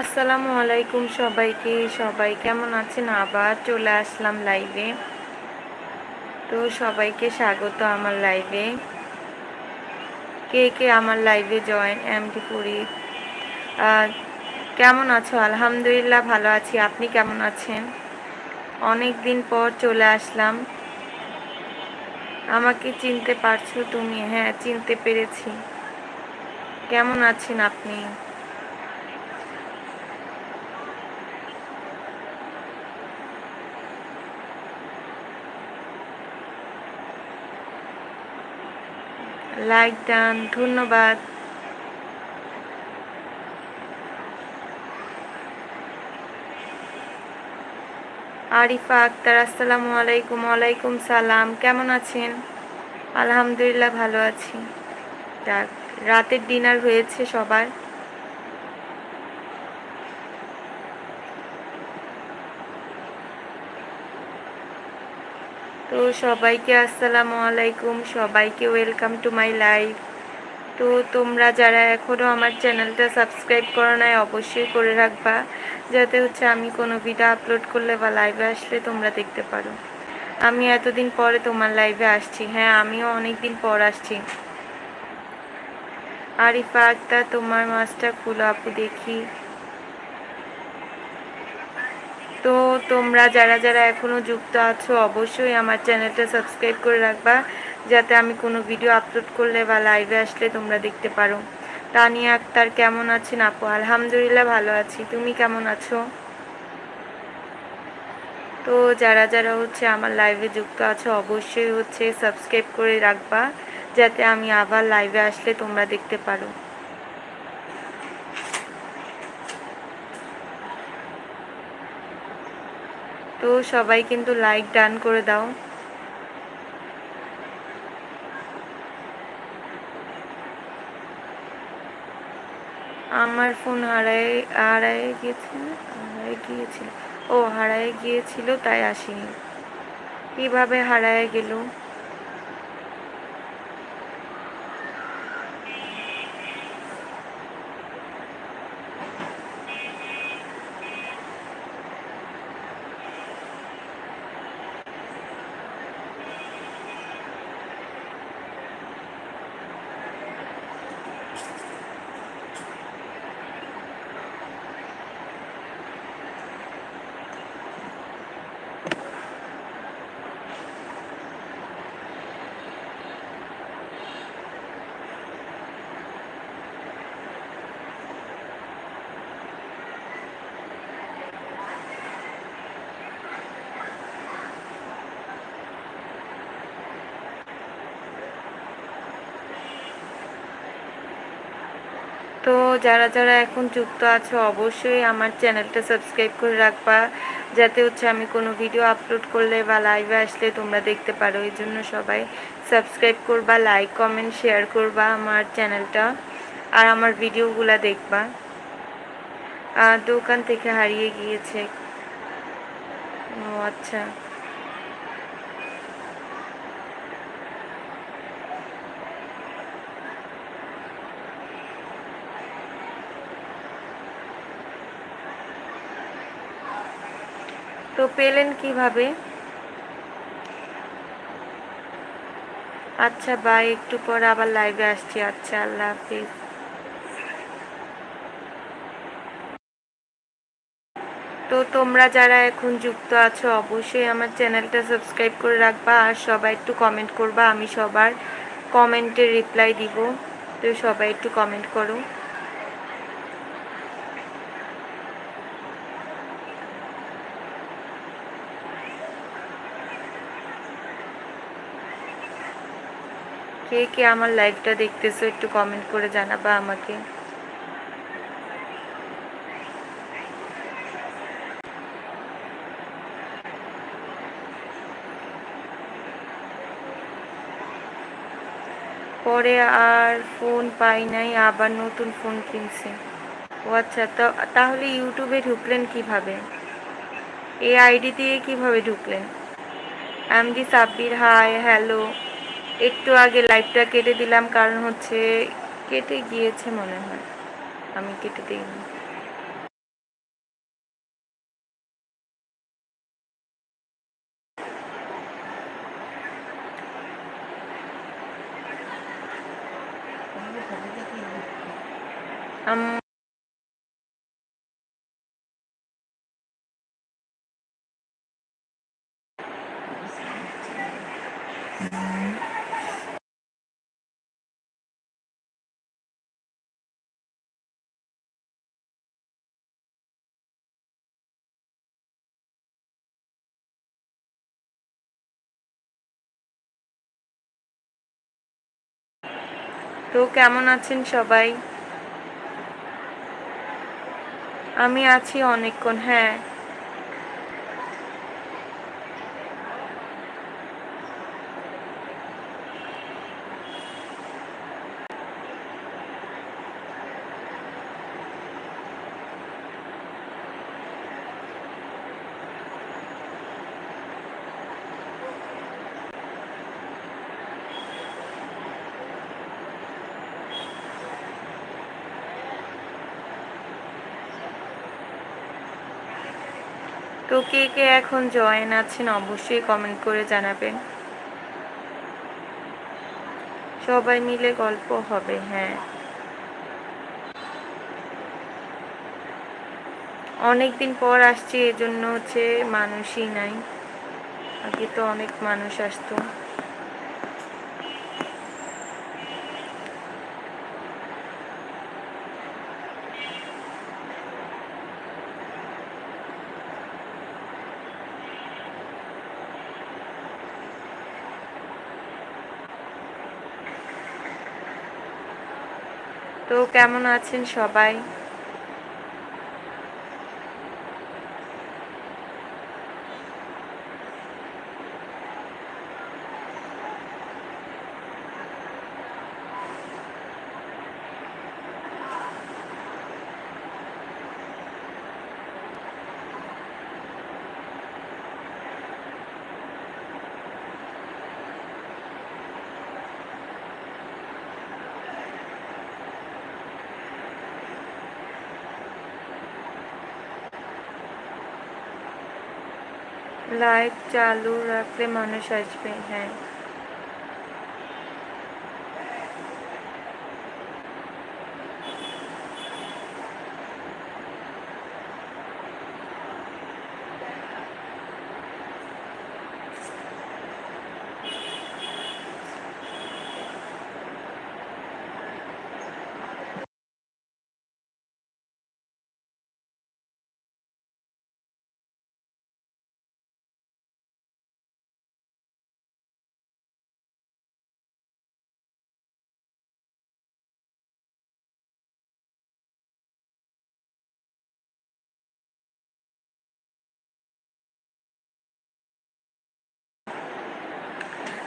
আসসালামু আলাইকুম সবাইকে। সবাই কেমন আছেন? আবার চলে আসলাম লাইভে তো সবাইকে স্বাগত আমার লাইভে কে কে আমার লাইভে জয়েন এমটি পুরি কেমন আছো? আলহামদুলিল্লাহ ভালো আছি। আপনি কেমন আছেন? অনেক দিন পর চলে আসলাম। আমাকে চিনতে পারছ তুমি? হ্যাঁ চিনতে পেরেছি। কেমন আছেন আপনি? লাইক দান ধন্যবাদ। আরিফা আক্তার, আসসালামু আলাইকুম, ওয়ালাইকুম সালাম। কেমন আছেন? আলহামদুলিল্লাহ ভালো আছি। যাক, রাতের ডিনার হয়েছে সবার। তো সবাইকে আসসালামু আলাইকুম, সবাইকে ওয়েলকাম টু মাই লাইফ তো তোমরা যারা এখনও আমার চ্যানেলটা সাবস্ক্রাইব করো নাই, অবশ্যই করে রাখবা, যাতে হচ্ছে আমি কোনো ভিডিও আপলোড করলে বা লাইভে আসলে তোমরা দেখতে পারো। আমি এতদিন পরে তোমার লাইভে আসছি। হ্যাঁ আমিও অনেক দিন পর আসছি। আরিফা আক্তার, তোমার মাছটা খুলো আপু দেখি। তো তোমরা যারা যারা এখনও যুক্ত আছো, অবশ্যই আমার চ্যানেলটা সাবস্ক্রাইব করে রাখবা, যাতে আমি কোনো ভিডিও আপলোড করলে বা লাইভে আসলে তোমরা দেখতে পারো। তানিয়া আক্তার, কেমন আছেন আপু? আলহামদুলিল্লাহ ভালো আছি। তুমি কেমন আছো? তো যারা যারা হচ্ছে আমার লাইভে যুক্ত আছো, অবশ্যই হচ্ছে সাবস্ক্রাইব করে রাখবা, যাতে আমি আবার লাইভে আসলে তোমরা দেখতে পারো। তো সবাই কিন্তু লাইক ডান করে দাও। আমার ফোন হারায় হারায় গিয়েছিল হারায় গিয়েছিল। ও হারায় গিয়েছিল, তাই আসিনি। কীভাবে হারায় গেল? যারা যারা এখন যুক্ত আছো, অবশ্যই আমার চ্যানেলটা সাবস্ক্রাইব করে রাখবা। যাতে হচ্ছে আমি কোনো ভিডিও আপলোড করলে বা লাইভে আসলে তোমরা দেখতে পারো। এই জন্য সবাই সাবস্ক্রাইব করবা লাইক কমেন্ট শেয়ার করবা আমার চ্যানেলটা আর আমার ভিডিওগুলো দেখবা। দোকান থেকে হারিয়ে গিয়েছে। ও আচ্ছা। তো পেলেন কীভাবে? আচ্ছা বাই একটু পর আবার লাইভে আসছি। আচ্ছা আল্লাহ হাফিজ। তো তোমরা যারা এখন যুক্ত আছো, অবশ্যই আমার চ্যানেলটা সাবস্ক্রাইব করে রাখবা আর সবাই একটু কমেন্ট করবা। আমি সবার কমেন্টে রিপ্লাই দিব। তো সবাই একটু কমেন্ট করো। কে কে আমার লাইভটা দেখতেছো একটু কমেন্ট করে জানাবা আমাকে। পরে আর ফোন পাই নাই, আবার নতুন ফোন কিনছে। ও আচ্ছা তো তাহলে ইউটিউবে ঢুকলেন কীভাবে? এই আইডি দিয়ে কীভাবে ঢুকলেন? এমডি সাব্বির হাই হ্যালো একটু আগে লাইটটা কেটে দিলাম, কারণ হচ্ছে কেটে গিয়েছে মনে হয়। আমি কেটে দিইনি। Um... তো কেমন আছেন সবাই? আমি আছি অনেকক্ষণ হ্যাঁ তো কে কে এখন জয়েন আছেন অবশ্যই কমেন্ট করে জানাবেন। সবাই মিলে গল্প হবে হ্যাঁ। অনেক দিন পর আসছি, এজন্য হচ্ছে মানুষই নাই। আগে তো অনেক মানুষ আসতো। কেমন আছেন সবাই? লাইভ চালু রাখলে মানুষ আসবে হ্যাঁ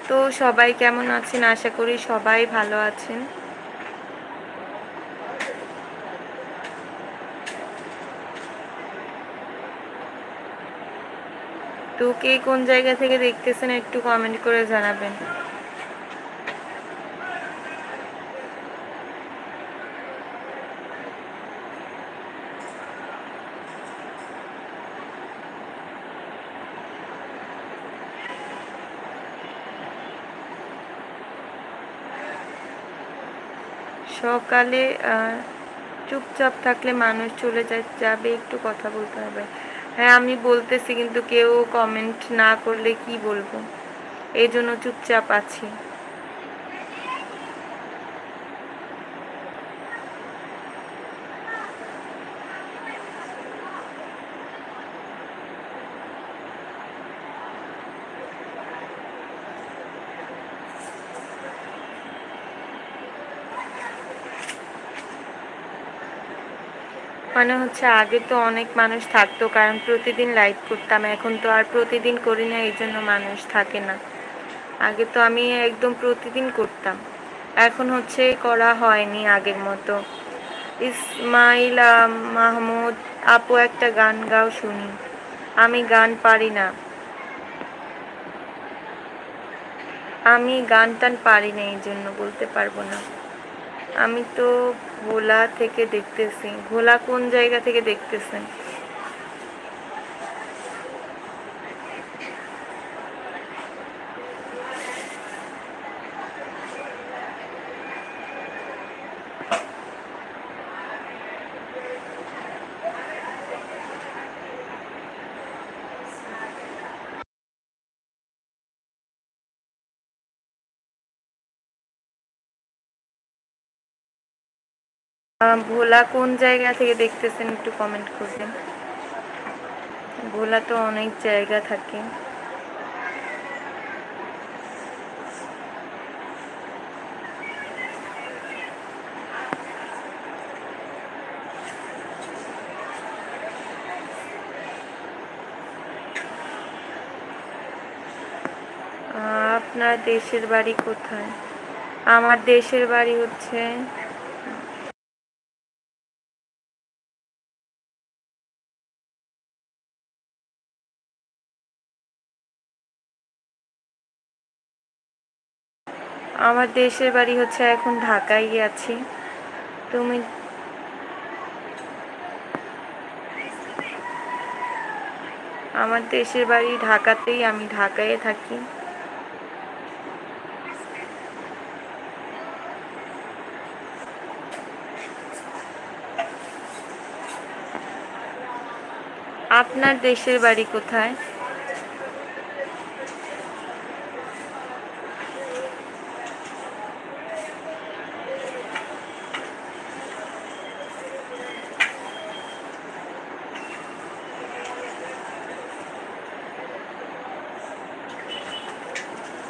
তো সবাই কেমন আছেন? আশা করি সবাই ভালো আছেন। তো কে কোন জায়গা থেকে দেখতেছেন একটু কমেন্ট করে জানাবেন। সকালে চুপচাপ থাকলে মানুষ চলে যাবে একটু কথা বলতে হবে। হ্যাঁ আমি বলতেছি কিন্তু কেউ কমেন্ট না করলে কি বলব? এই জন্য চুপচাপ আছি। মানে হচ্ছে আগে তো অনেক মানুষ থাকতো, কারণ প্রতিদিন লাইভ করতাম, এখন তো আর প্রতিদিন করি না, এই জন্য মানুষ থাকে না। আগে তো আমি একদম প্রতিদিন করতাম। এখন হচ্ছে করা হয়নি আগের মতো। ইসমাইল মাহমুদ, আপু একটা গান গাও শুনি। আমি গান পারি না। আমি গান টান পারি না, এই জন্য বলতে পারব না। আমি তো ভোলা থেকে দেখতেছি। ভোলা কোন জায়গা থেকে দেখতেছেন? ভোলা কোন জায়গা থেকে দেখতেছেন একটু কমেন্ট করবেন। ভোলা তো অনেক জায়গা থাকে। আপনার দেশের বাড়ি কোথায়? আমার দেশের বাড়ি হচ্ছে আমার দেশের বাড়ি হচ্ছে এখন ঢাকায় আছি। তুমি আমার দেশের বাড়ি ঢাকাতেই, আমি ঢাকায় থাকি। আপনার দেশের বাড়ি কোথায়?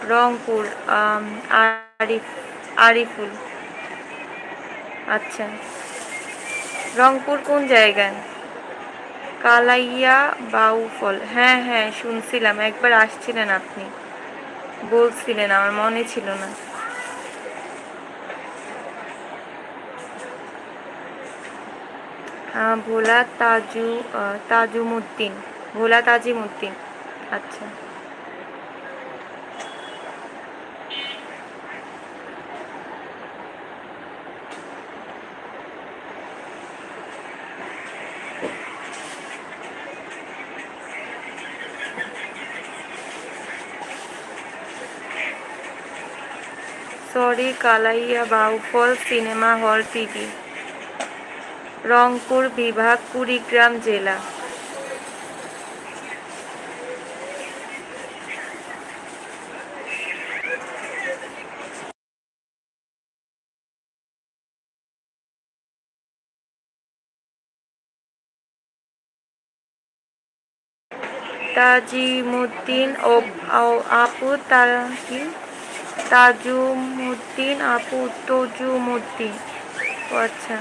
রংপুর আরিফ আরিফুল। আচ্ছা। রংপুর কোন জায়গায়? কালাইয়া বাউফল। হ্যাঁ হ্যাঁ শুনছিলাম। একবার আসছিলেন আপনি। বলছিলেন, আমার মনে ছিল না। ভোলা তাজু তাজুমুদ্দিন। ভোলা তাজিমুদ্দিন। আচ্ছা। Sorry, Kalaiya Bauphal cinema hall TV, Rangpur বিভাগ, কুড়িগ্রাম জেলা। তাজিমুদ্দিন ও আপু তা কি তাজুমুদ্দিন, আপু তজুমুদ্দিন ও আচ্ছা।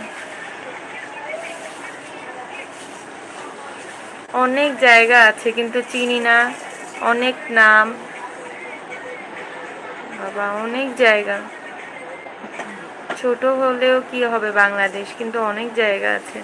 অনেক জায়গা আছে, কিন্তু চিনি না। অনেক নাম। বাবা, অনেক জায়গা। ছোট হলেও কি হবে বাংলাদেশ? কিন্তু অনেক জায়গা আছে।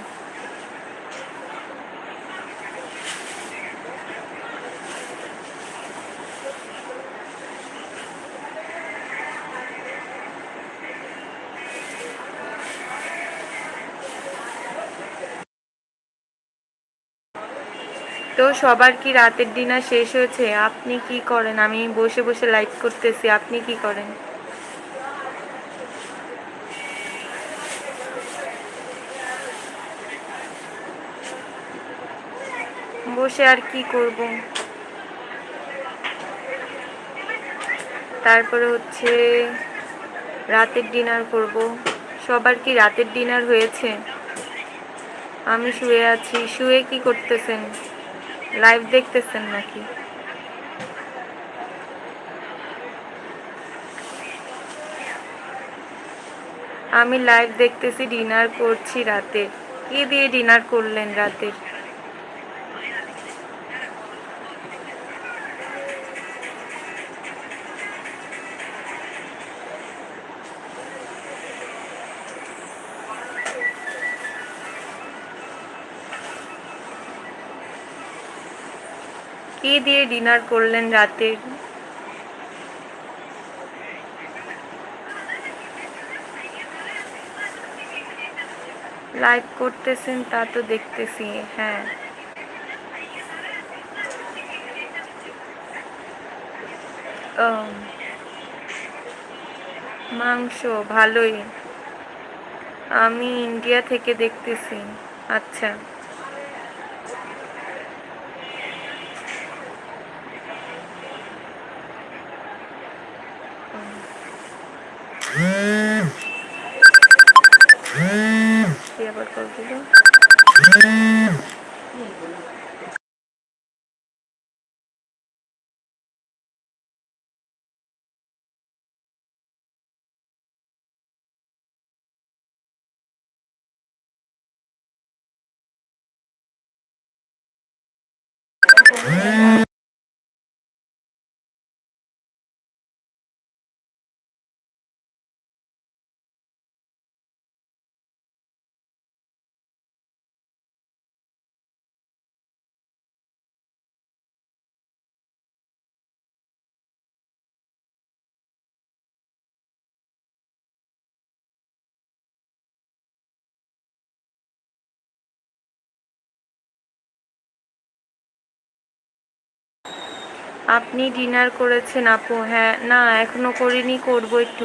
সবার কি রাতের ডিনার শেষ হয়েছে? আপনি কি করেন? আমি বসে বসে লাইভ করতেছি, আপনি কি করেন? বসে আর কি করব? তারপরে হচ্ছে রাতের ডিনার করব। সবার কি রাতের ডিনার হয়েছে? আমি শুয়ে আছি। শুয়ে কি করতেছেন? লাইভ দেখতেছেন নাকি? আমি লাইভ দেখতেছি ডিনার করছি রাতে। কি দিয়ে ডিনার করলেন রাতের কি দিয়ে ডিনার করলেন রাতের লাইভ করতেছেন, তা তো দেখতেছি হ্যাঁ। মাংস, ভালোই। আমি ইন্ডিয়া থেকে দেখতেছি আচ্ছা। কল দিল আপনি ডিনার করেছেন আপু? হ্যাঁ না এখনও করিনি করব একটু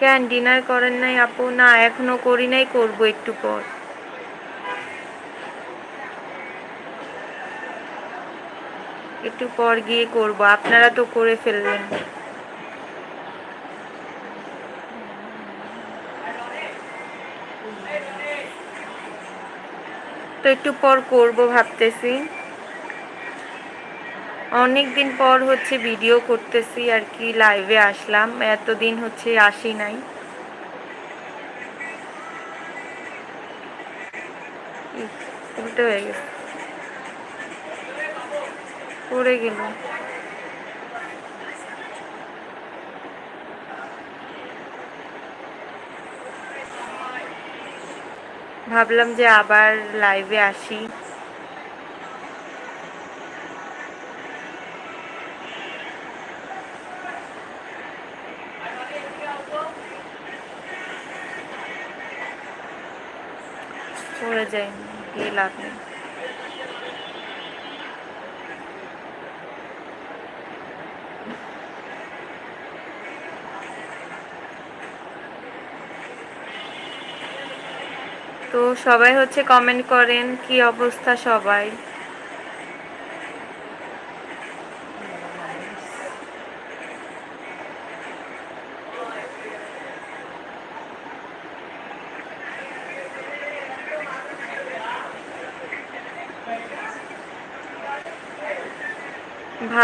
কেন ডিনার করেন নাই আপু। না, এখনও করি নাই, করব একটু পর। একটু পর গিয়ে করব। আপনারা তো করে ফেললেন। তো একটু পর করব ভাবতেছি। অনেক দিন পর হচ্ছে ভিডিও করতেছি আর কি লাইভে আসলাম। এতদিন হচ্ছে আসি নাই। হয়ে গেছে। পড়ে গেল। ভাবলাম যে আবার লাইভে আসি। পড়ে যাই গিয়ে লাভ নেই। তো সবাই হচ্ছে কমেন্ট করেন কি অবস্থা সবাই?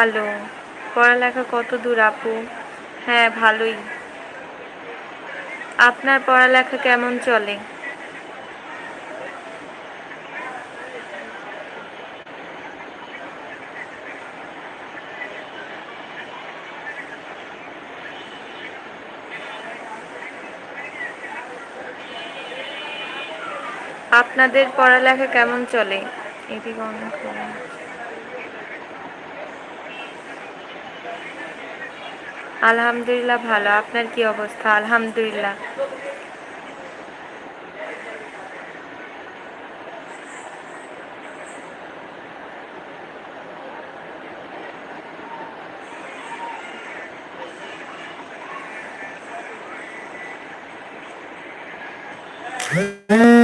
ভালো। পড়ালেখা কত দূর আপু? হ্যাঁ ভালোই। আপনার পড়ালেখা কেমন চলে? আপনাদের পড়ালেখা কেমন চলে? অনেক গরম। আলহামদুলিল্লাহ ভালো। আপনার কি অবস্থা? আলহামদুলিল্লাহ। Hey.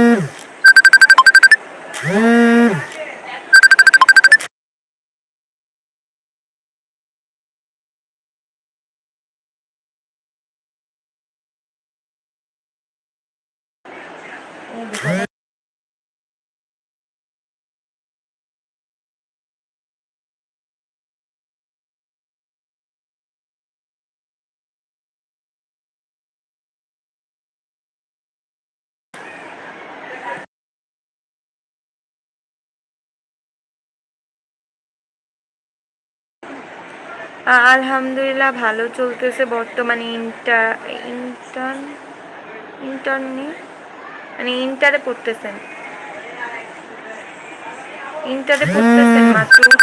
আলহামদুলিল্লাহ ভালো চলতেছে বর্তমানে ইন্টার ইন্টার্ন ইন্টার্নি মানে ইন্টারে পড়তেছেন। ইন্টারে পড়তেছেন মাত্র?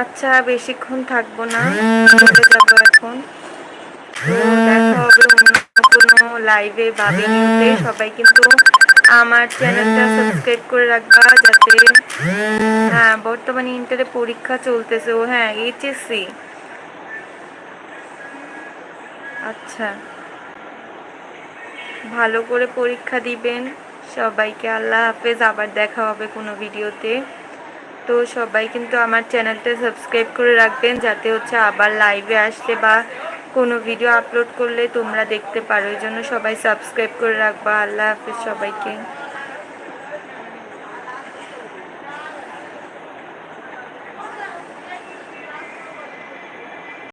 আচ্ছা বেশিক্ষণ থাকব না। চলে যাব এখন। দেখা হবে অন্য কোনো লাইভে বা ভিডিওতে সবাই কিন্তু আমার চ্যানেলটা সাবস্ক্রাইব করে রাখবা যাতে হ্যাঁ বর্তমানে ইন্টারে পরীক্ষা চলতেছে। ও হ্যাঁ এইচএসসি আচ্ছা। ভালো করে পরীক্ষা দিবেন। সবাইকে আল্লাহ হাফেজ। আবার দেখা হবে কোনো ভিডিওতে তো সবাই কিন্তু আমার চ্যানেলটা সাবস্ক্রাইব করে রাখবেন, যাতে হচ্ছে আবার লাইভে আসলে বা কোনো ভিডিও আপলোড করলে তোমরা দেখতে পারো। এই জন্য সবাই সাবস্ক্রাইব করে রাখবা। আল্লাহ হাফিজ সবাইকে।